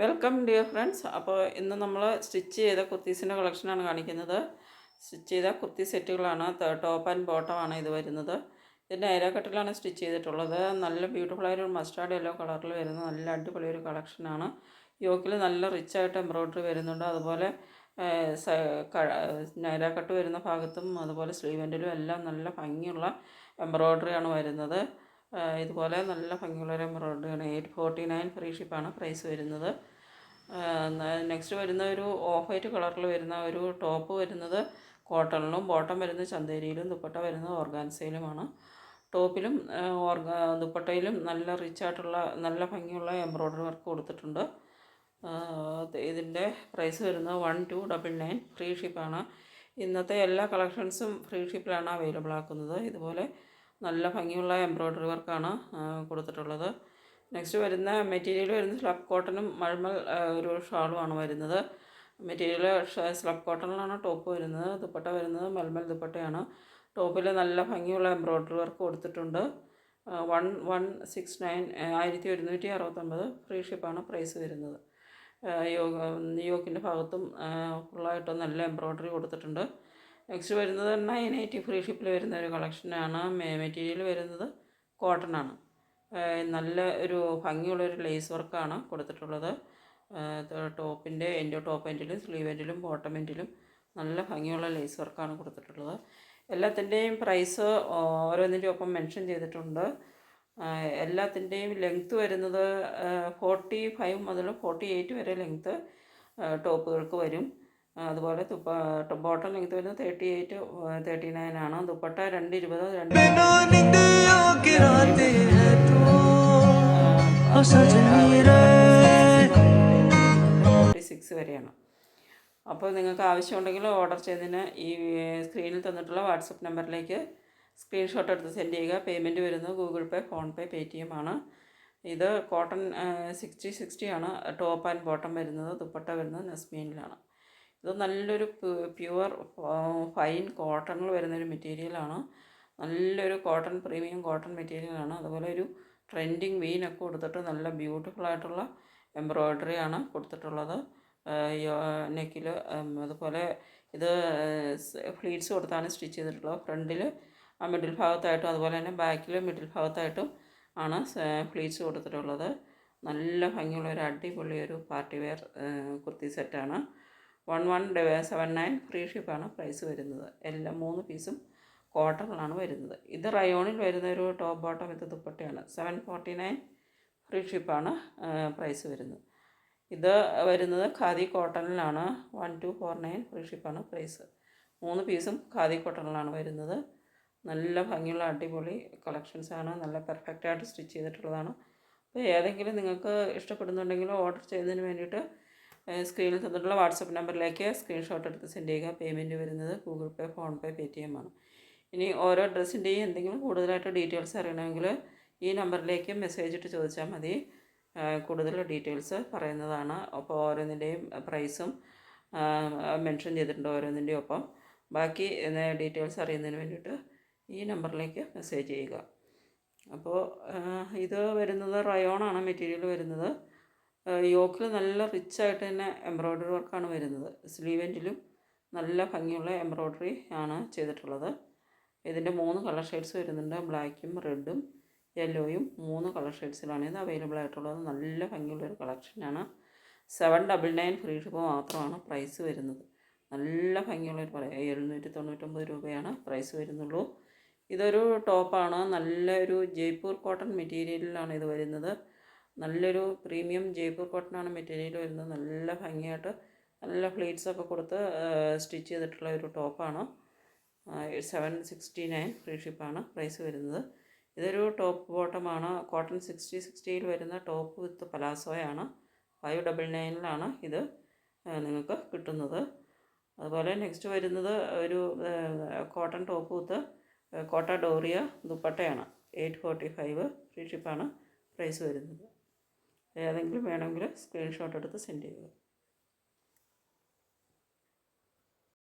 Welcome dear friends. അപ്പോൾ ഇന്ന് നമ്മൾ സ്റ്റിച്ച് ചെയ്ത കുർത്തീസിന്റെ കളക്ഷനാണ് കാണിക്കുന്നത്. സ്റ്റിച്ച് ചെയ്ത കുർത്തി സെറ്റുകളാണ്. ടോപ്പ് ആൻഡ് ബോട്ടം ആണ് ഇത് വരുന്നത്. ഇതിന്റെ അയരക്കട്ടിലാണ് സ്റ്റിച്ച് ചെയ്തിട്ടുള്ളത്. നല്ല ബ്യൂട്ടിഫുൾ ആയൊരു മസ്റ്റാർഡ് യെല്ലോ കളറിൽ വരുന്ന നല്ല അടിപൊളി ഒരു കളക്ഷനാണ്. യോക്കിൽ നല്ല റിച്ച് ആയിട്ട് എംബ്രോയ്ഡറി വരുന്നുണ്ട്. അതുപോലെ നൈരാക്കട്ട് വരുന്ന ഭാഗത്തും അതുപോലെ സ്ലീവെന്റിലും എല്ലാം നല്ല ഭംഗിയുള്ള എംബ്രോയ്ഡറിയാണ് വരുന്നത്. ഇതുപോലെ നല്ല ഭംഗിയുള്ള ഒരു എംബ്രോയിഡറിയാണ്. എയ്റ്റ് ഫോർട്ടി നയൻ ഫ്രീ ഷിപ്പാണ് പ്രൈസ് വരുന്നത്. നെക്സ്റ്റ് വരുന്ന ഒരു ഓഫ് വൈറ്റ് കളറിൽ വരുന്ന ഒരു ടോപ്പ് വരുന്നത് കോട്ടണിലും ബോട്ടം വരുന്നത് ചന്തേരിയിലും ദുപ്പട്ട വരുന്നത് ഓർഗാൻസയിലുമാണ്. ടോപ്പിലും ഓർഗ ദുപ്പട്ടയിലും നല്ല റിച്ച് ആയിട്ടുള്ള നല്ല ഭംഗിയുള്ള എംബ്രോയിഡറി വർക്ക് കൊടുത്തിട്ടുണ്ട്. ഇതിന്റെ പ്രൈസ് വരുന്നത് one two double nine free ഷിപ്പാണ് ഇന്നത്തെ എല്ലാ കളക്ഷൻസും ഫ്രീ ഷിപ്പിലാണ് അവൈലബിൾ ആക്കുന്നത്. ഇതുപോലെ നല്ല ഭംഗിയുള്ള എംബ്രോയ്ഡറി വർക്കാണ് കൊടുത്തിട്ടുള്ളത്. നെക്സ്റ്റ് വരുന്ന മെറ്റീരിയൽ വരുന്നത് സ്ലബ് കോട്ടനും മഴമൽ ഒരു ഷാളുമാണ് വരുന്നത്. മെറ്റീരിയൽ സ്ലബ് കോട്ടണിലാണ് ടോപ്പ് വരുന്നത് ദുപ്പട്ട വരുന്നത് മൽമൽ ദുപ്പട്ടയാണ്. ടോപ്പിൽ നല്ല ഭംഗിയുള്ള എംബ്രോയ്ഡറി വർക്ക് കൊടുത്തിട്ടുണ്ട്. വൺ വൺ സിക്സ് നയൻ ആയിരത്തി ഒരുന്നൂറ്റി അറുപത്തൊമ്പത് ഫ്രീ ഷിപ്പാണ് പ്രൈസ് വരുന്നത്. യോഗ യോക്കിന്റെ ഭാഗത്തും ഫുള്ളായിട്ട് നല്ല എംബ്രോയ്ഡറി കൊടുത്തിട്ടുണ്ട്. നെക്സ്റ്റ് വരുന്നത് നയൻ എയ്റ്റി ഫ്രീ ഷിപ്പിൽ വരുന്ന ഒരു കളക്ഷനാണ് മെറ്റീരിയൽ വരുന്നത് കോട്ടൺ ആണ്. നല്ല ഒരു ഭംഗിയുള്ളൊരു ലേസ് വർക്കാണ് കൊടുത്തിട്ടുള്ളത്. ടോപ്പിന്റെ എന്റെ ടോപ്പ് എൻഡിലും സ്ലീവ് എൻഡിലും ബോട്ടം എൻഡിലും നല്ല ഭംഗിയുള്ള ലേസ് വർക്കാണ് കൊടുത്തിട്ടുള്ളത്. എല്ലാത്തിന്റെയും പ്രൈസ് ഓരോന്നിന്റെ ഒപ്പം മെൻഷൻ ചെയ്തിട്ടുണ്ട്. എല്ലാത്തിന്റെയും ലെങ്ത്ത് വരുന്നത് ഫോർട്ടി ഫൈവ് മുതൽ ഫോർട്ടി എയ്റ്റ് വരെ ലെങ്ത്ത് ടോപ്പുകൾക്ക് വരും. അതുപോലെ തുപ്പ ബോട്ടം ലെങ്ത് വരുന്നത് തേർട്ടി എയ്റ്റ് തേർട്ടി നയൻ ആണ് ദുപ്പട്ട രണ്ട് ഇരുപതോ രണ്ട് സിക്സ് വരെയാണ്. അപ്പോൾ നിങ്ങൾക്ക് ആവശ്യമുണ്ടെങ്കിൽ ഓർഡർ ചെയ്തതിന് ഈ സ്ക്രീനിൽ തന്നിട്ടുള്ള വാട്സപ്പ് നമ്പറിലേക്ക് സ്ക്രീൻഷോട്ട് എടുത്ത് സെൻഡ് ചെയ്യുക. പേയ്മെന്റ് വരുന്നത് ഗൂഗിൾ പേ ഫോൺപേ പേ ടി എം ആണ്. ഇത് കോട്ടൺ സിക്സ്റ്റി സിക്സ്റ്റി ആണ്. ടോപ്പ് ആൻഡ് ബോട്ടം വരുന്നത് ദുപ്പട്ട വരുന്നത് നെസ്മീനിലാണ്. ഇത് നല്ലൊരു പ്യുവർ ഫൈൻ കോട്ടണിൽ വരുന്നൊരു മെറ്റീരിയലാണ്. നല്ലൊരു കോട്ടൺ പ്രീമിയം കോട്ടൺ മെറ്റീരിയലാണ്. അതുപോലെ ഒരു ട്രെൻഡിങ് വീനൊക്കെ കൊടുത്തിട്ട് നല്ല ബ്യൂട്ടിഫുൾ ആയിട്ടുള്ള എംബ്രോയ്ഡറി ആണ് കൊടുത്തിട്ടുള്ളത്. നെക്കിൽ അതുപോലെ ഇത് ഫ്ലീറ്റ്സ് കൊടുത്താണ് സ്റ്റിച്ച് ചെയ്തിട്ടുള്ളത്. ഫ്രണ്ടിൽ ആ മിഡിൽ ഭാഗത്തായിട്ടും അതുപോലെ തന്നെ ബാക്കിൽ മിഡിൽ ഭാഗത്തായിട്ടും ആണ് ഫ്ലീറ്റ്സ് കൊടുത്തിട്ടുള്ളത്. നല്ല ഭംഗിയുള്ള ഒരു അടിപൊളി ഒരു പാർട്ടി വെയർ കുർത്തി സെറ്റാണ്. One one seven nine free ഷിപ്പാണ് price വരുന്നത്. എല്ലാ മൂന്ന് പീസും കോട്ടണിലാണ് വരുന്നത്. ഇത് റയോണിൽ വരുന്ന ഒരു ടോപ്പ് ബോട്ടം വിത്ത് ദുപ്പട്ടയാണ്. സെവൻ ഫോർട്ടി നയൻ ഫ്രീ ഷിപ്പാണ് പ്രൈസ് വരുന്നത്. ഇത് വരുന്നത് khadi കോട്ടണിലാണ്. One two four nine free ഷിപ്പാണ് price മൂന്ന് പീസും ഖാദി കോട്ടണിലാണ് വരുന്നത്. നല്ല ഭംഗിയുള്ള അടിപൊളി കളക്ഷൻസാണ് നല്ല പെർഫെക്റ്റായിട്ട് സ്റ്റിച്ച് ചെയ്തിട്ടുള്ളതാണ്. അപ്പോൾ ഏതെങ്കിലും നിങ്ങൾക്ക് ഇഷ്ടപ്പെടുന്നുണ്ടെങ്കിൽ ഓർഡർ ചെയ്യുന്നതിന് വേണ്ടിയിട്ട് സ്ക്രീനിൽ തന്നിട്ടുള്ള വാട്സപ്പ് നമ്പറിലേക്ക് സ്ക്രീൻഷോട്ട് എടുത്ത് സെൻഡ് ചെയ്യുക. പേയ്മെന്റ് വരുന്നത് Google Pay PhonePe T M ആണ്. ഇനി ഓരോ ഡ്രസ്സിന്റെയും എന്തെങ്കിലും കൂടുതലായിട്ട് ഡീറ്റെയിൽസ് അറിയണമെങ്കിൽ ഈ നമ്പറിലേക്ക് മെസ്സേജ് ഇട്ട് ചോദിച്ചാൽ മതി. കൂടുതൽ ഡീറ്റെയിൽസ് പറയുന്നതാണ്. അപ്പോൾ ഓരോന്നിന്റെയും പ്രൈസും മെൻഷൻ ചെയ്തിട്ടുണ്ട് ഓരോന്നിന്റെയും ഒപ്പം. ബാക്കി ഡീറ്റെയിൽസ് അറിയുന്നതിന് വേണ്ടിയിട്ട് ഈ നമ്പറിലേക്ക് മെസ്സേജ് ചെയ്യുക. അപ്പോൾ ഇത് വരുന്നത് റയോണാണ് മെറ്റീരിയൽ വരുന്നത്. യോക്കിൽ നല്ല റിച്ച് ആയിട്ട് തന്നെ എംബ്രോയ്ഡറി വർക്കാണ് വരുന്നത്. സ്ലീവെന്റിലും നല്ല ഭംഗിയുള്ള എംബ്രോയ്ഡറി ആണ് ചെയ്തിട്ടുള്ളത്. ഇതിന്റെ മൂന്ന് കളർ ഷെയ്ഡ്സ് വരുന്നുണ്ട്. ബ്ലാക്കും റെഡും യെല്ലോയും മൂന്ന് കളർ ഷെയ്ഡ്സിലാണ് ഇത് അവൈലബിൾ ആയിട്ടുള്ളത്. നല്ല ഭംഗിയുള്ള ഒരു കളക്ഷനാണ് seven double nine free ship മാത്രമാണ് പ്രൈസ് വരുന്നത്. നല്ല ഭംഗിയുള്ള ഒരു പറയാം എഴുന്നൂറ്റി തൊണ്ണൂറ്റൊമ്പത് രൂപയാണ് പ്രൈസ് വരുന്നുള്ളൂ. ഇതൊരു ടോപ്പാണ് നല്ലൊരു ജയ്പൂർ കോട്ടൺ മെറ്റീരിയലിലാണ് ഇത് വരുന്നത്. നല്ലൊരു പ്രീമിയം ജയ്പൂർ കോട്ടനാണ് മെറ്റീരിയൽ വരുന്നത്. നല്ല ഭംഗിയായിട്ട് നല്ല ഫ്ലീറ്റ്സ് ഒക്കെ കൊടുത്ത് സ്റ്റിച്ച് ചെയ്തിട്ടുള്ള ഒരു ടോപ്പാണ്. സെവൻ സിക്സ്റ്റി നയൻ ഫ്രീ ഷിപ്പാണ് പ്രൈസ് വരുന്നത്. ഇതൊരു ടോപ്പ് ബോട്ടമാണ് കോട്ടൺ സിക്സ്റ്റി സിക്സ്റ്റിയിൽ വരുന്ന ടോപ്പ് വിത്ത് പലാസോയാണ് ഫൈവ് ഡബിൾ നയനിലാണ് ഇത് നിങ്ങൾക്ക് കിട്ടുന്നത്. അതുപോലെ നെക്സ്റ്റ് വരുന്നത് ഒരു കോട്ടൺ ടോപ്പ് വിത്ത് കോട്ട ഡോറിയ ദുപ്പട്ടയാണ്. എയ്റ്റ് ഫോർട്ടി ഫൈവ് ഫ്രീ ഷിപ്പാണ് പ്രൈസ് വരുന്നത്. ഏതെങ്കിലും വേണമെങ്കിൽ സ്ക്രീൻഷോട്ട് എടുത്ത് സെൻഡ് ചെയ്യുക.